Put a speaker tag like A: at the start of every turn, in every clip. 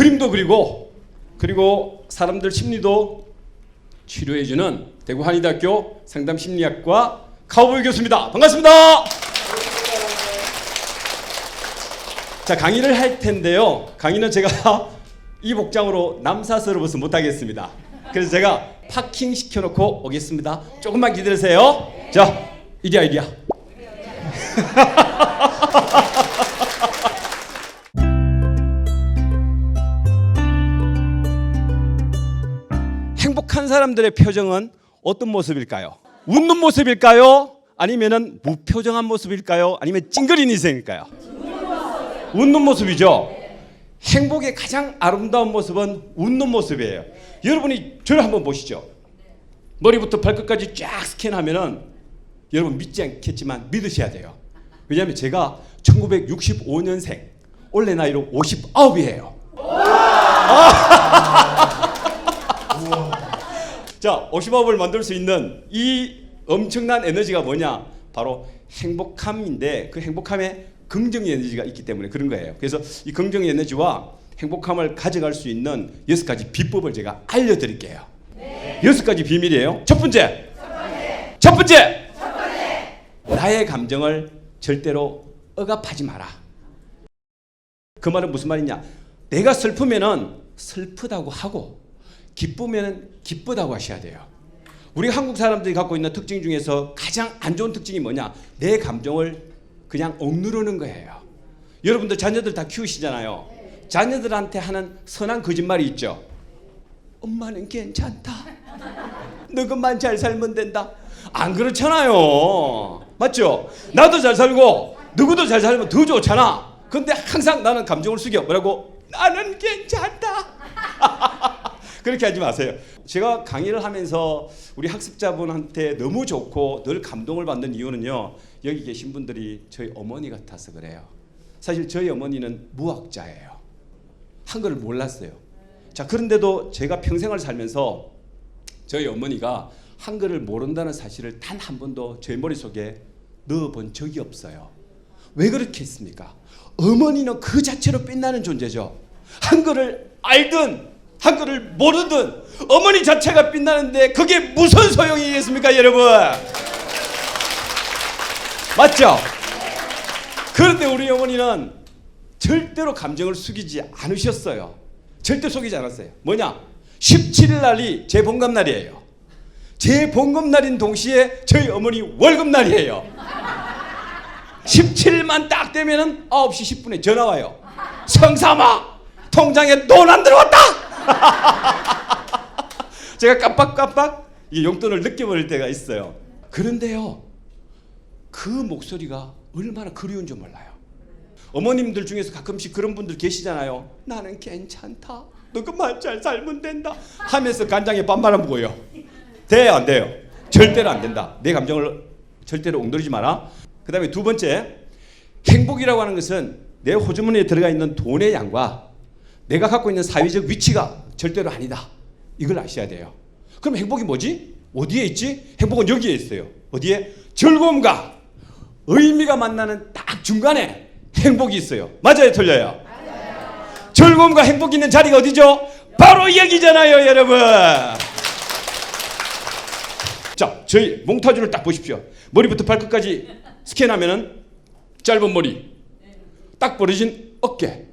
A: 그림도 그리고 그리고 사람들 심리도 치료해주는 대구 한의대학교 상담심리학과 카우보이 교수입니다. 반갑습니다. 자 강의를 할 텐데요. 강의는 제가 이 복장으로 남사스러워서 못하겠습니다. 그래서 제가 파킹 시켜놓고 오겠습니다. 조금만 기다리세요. 자 이리야 이리야. 행복한 사람들의 표정은 어떤 모습일까요? 웃는 모습일까요? 아니면은 무표정한 모습일까요? 아니면 찡그린 인생일까요? 웃는 모습이죠. 행복의 가장 아름다운 모습은 웃는 모습이에요. 여러분이 저를 한번 보시죠. 머리부터 발끝까지 쫙 스캔하면은 여러분 믿지 않겠지만 믿으셔야 돼요. 왜냐하면 제가 1965년생 올해 나이로 59이에요. 자, 50억을 만들 수 있는 이 엄청난 에너지가 뭐냐? 바로 행복함인데 그 행복함에 긍정의 에너지가 있기 때문에 그런 거예요. 그래서 이 긍정의 에너지와 행복함을 가져갈 수 있는 여섯 가지 비법을 제가 알려드릴게요. 여섯 가지 비밀이에요. 첫 번째, 첫 번째, 나의 감정을 절대로 억압하지 마라. 그 말은 무슨 말이냐? 내가 슬프면은 슬프다고 하고 기쁘면 기쁘다고 하셔야 돼요. 우리 한국 사람들이 갖고 있는 특징 중에서 가장 안 좋은 특징이 뭐냐? 내 감정을 그냥 억누르는 거예요. 여러분들 자녀들 다 키우시잖아요. 자녀들한테 하는 선한 거짓말이 있죠. 엄마는 괜찮다. 너것만 잘 살면 된다. 안 그렇잖아요. 맞죠? 나도 잘 살고 누구도 잘 살면 더 좋잖아. 근데 항상 나는 감정을 숙여. 뭐라고? 나는 괜찮다. 그렇게 하지 마세요. 제가 강의를 하면서 우리 학습자분한테 너무 좋고 늘 감동을 받는 이유는요. 여기 계신 분들이 저희 어머니 같아서 그래요. 사실 저희 어머니는 무학자예요. 한글을 몰랐어요. 자, 그런데도 제가 평생을 살면서 저희 어머니가 한글을 모른다는 사실을 단 한 번도 제 머릿속에 넣어 본 적이 없어요. 왜 그렇게 했습니까? 어머니는 그 자체로 빛나는 존재죠. 한글을 알든 한글을 모르든 어머니 자체가 빛나는데 그게 무슨 소용이겠습니까, 여러분? 맞죠? 그런데 우리 어머니는 절대로 감정을 숙이지 않으셨어요. 절대 속이지 않았어요. 뭐냐? 17일 날이 제 봉급 날이에요. 제 봉급 날인 동시에 저희 어머니 월급 날이에요. 17일만 딱 되면은 9시 10분에 전화 와요. 성삼아, 통장에 돈 안 들어왔다! 제가 깜빡깜빡 이 용돈을 느껴버릴 때가 있어요. 그런데요, 그 목소리가 얼마나 그리운 줄 몰라요. 어머님들 중에서 가끔씩 그런 분들 계시잖아요. 나는 괜찮다. 너 그만 잘 살면 된다. 하면서 간장에 밥 말아 먹어요. 돼요, 안 돼요? 절대로 안 된다. 내 감정을 절대로 옹돌이지 마라. 그 다음에 두 번째, 행복이라고 하는 것은 내 호주머니에 들어가 있는 돈의 양과 내가 갖고 있는 사회적 위치가 절대로 아니다. 이걸 아셔야 돼요. 그럼 행복이 뭐지? 어디에 있지? 행복은 여기에 있어요. 어디에? 즐거움과 의미가 만나는 딱 중간에 행복이 있어요. 맞아요, 틀려요? 즐거움과 행복이 있는 자리가 어디죠? 바로 여기잖아요, 여러분. 자, 저희 몽타주를 딱 보십시오. 머리부터 발끝까지 스캔하면은 짧은 머리, 딱 벌어진 어깨.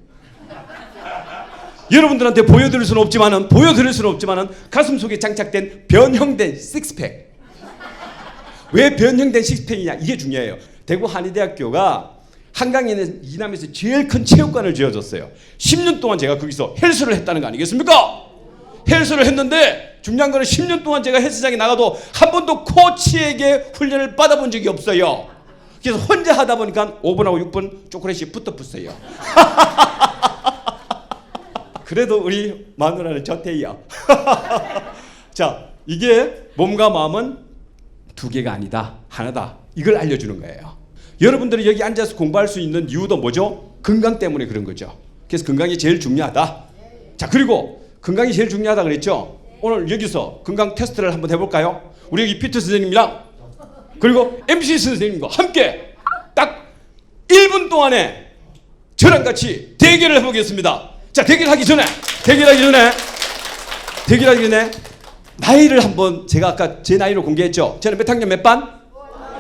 A: 여러분들한테 보여드릴 수는 없지만은 보여드릴 수는 없지만은 가슴 속에 장착된 변형된 식스팩. 왜 변형된 식스팩이냐? 이게 중요해요. 대구 한의대학교가 한강에 있는 이남에서 제일 큰 체육관을 지어줬어요. 10년 동안 제가 거기서 헬스를 했다는 거 아니겠습니까? 헬스를 했는데 중요한 거는 10년 동안 제가 헬스장에 나가도 한 번도 코치에게 훈련을 받아본 적이 없어요. 그래서 혼자 하다 보니까 5분하고 6분 초콜릿이 붙어 붙어요. 그래도 우리 마누라는 저태야. 자, 이게 몸과 마음은 두 개가 아니다. 하나다. 이걸 알려주는 거예요. 여러분들이 여기 앉아서 공부할 수 있는 이유도 뭐죠? 건강 때문에 그런 거죠. 그래서 건강이 제일 중요하다. 자, 그리고 건강이 제일 중요하다 그랬죠? 오늘 여기서 건강 테스트를 한번 해볼까요? 우리 여기 피트 선생님이랑 그리고 MC 선생님과 함께 딱 1분 동안에 저랑 같이 대결을 해보겠습니다. 자 대결하기 전에 대결하기 전에 대결하기 전에 나이를 한번 제가 아까 제 나이로 공개했죠. 저는 몇 학년 몇 반?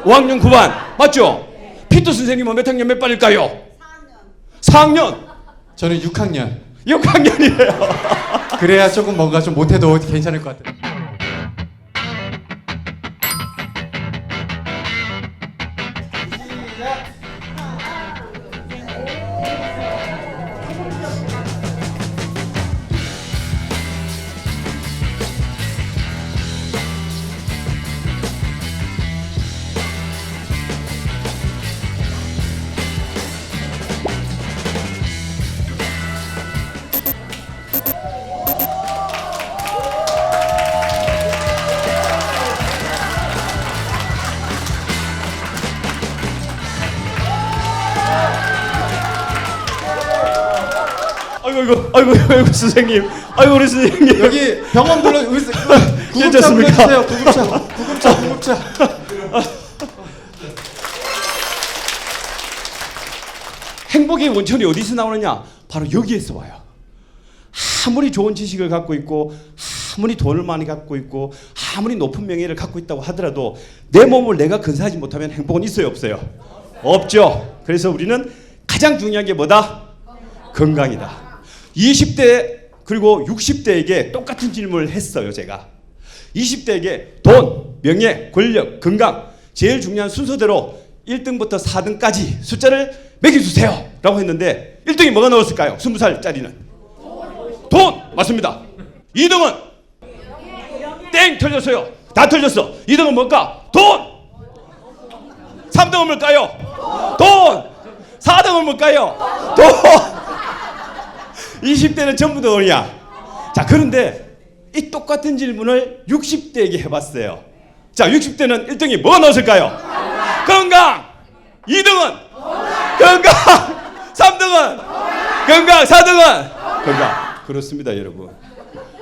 A: 5학년 9반 맞죠? 피터 선생님은 몇 학년 몇 반일까요? 4학년.
B: 저는 6학년.
A: 6학년이에요.
B: 그래야 조금 뭔가 좀 못해도 괜찮을 것 같아요.
A: 아이고 아이고 아이고 아이고 선생님. 아이고 우리 선생님.
B: 여기 병원 불러 의사 구급차
A: 괜찮습니까?
B: 불러주세요. 구급차. 구급차. 구급차.
A: 행복의 원천이 어디서 나오느냐? 바로 여기에서 와요. 아무리 좋은 지식을 갖고 있고 아무리 돈을 많이 갖고 있고 아무리 높은 명예를 갖고 있다고 하더라도 내 몸을 내가 건사하지 못하면 행복은 있어요 없어요? 없죠. 그래서 우리는 가장 중요한 게 뭐다? 건강이다. 20대 그리고 60대에게 똑같은 질문을 했어요 제가. 20대에게 돈, 명예, 권력, 건강 제일 중요한 순서대로 1등부터 4등까지 숫자를 매겨주세요 라고 했는데 1등이 뭐가 나왔을까요? 20살짜리는 돈 맞습니다 2등은 땡 틀렸어요 다 틀렸어 2등은 뭘까? 돈 3등은 뭘까요? 돈 4등은 뭘까요? 돈 20대는 전부 돈이야. 자 그런데 이 똑같은 질문을 60대에게 해봤어요. 자 60대는 1등이 뭐가 나왔을까요? 건강! 2등은? 건강! 3등은? 건강! 4등은? 건강! 그렇습니다 여러분.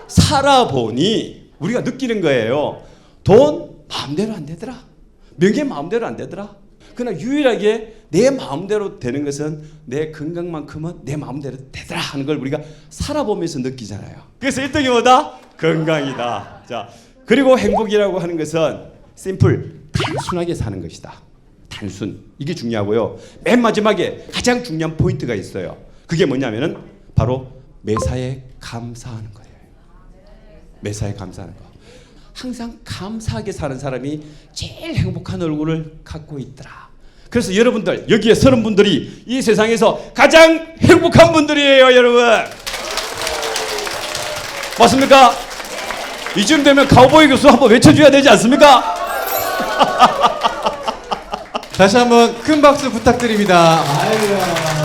A: 살아보니 우리가 느끼는 거예요. 돈 마음대로 안 되더라. 명예 마음대로 안 되더라 그러나 유일하게 내 마음대로 되는 것은 내 건강만큼은 내 마음대로 되더라 하는 걸 우리가 살아보면서 느끼잖아요 그래서 1등이 뭐다? 건강이다 자 그리고 행복이라고 하는 것은 심플 단순하게 사는 것이다 단순 이게 중요하고요. 맨 마지막에 가장 중요한 포인트가 있어요. 그게 뭐냐면은 바로 매사에 감사하는 거예요. 매사에 감사하는 거. 항상 감사하게 사는 사람이 제일 행복한 얼굴을 갖고 있더라. 그래서 여러분들 여기에 서른 분들이 이 세상에서 가장 행복한 분들이에요, 여러분. 맞습니까? 이쯤 되면 가우보이 교수 한번 외쳐줘야 되지 않습니까?
B: 다시 한번 큰 박수 부탁드립니다. 아이고야.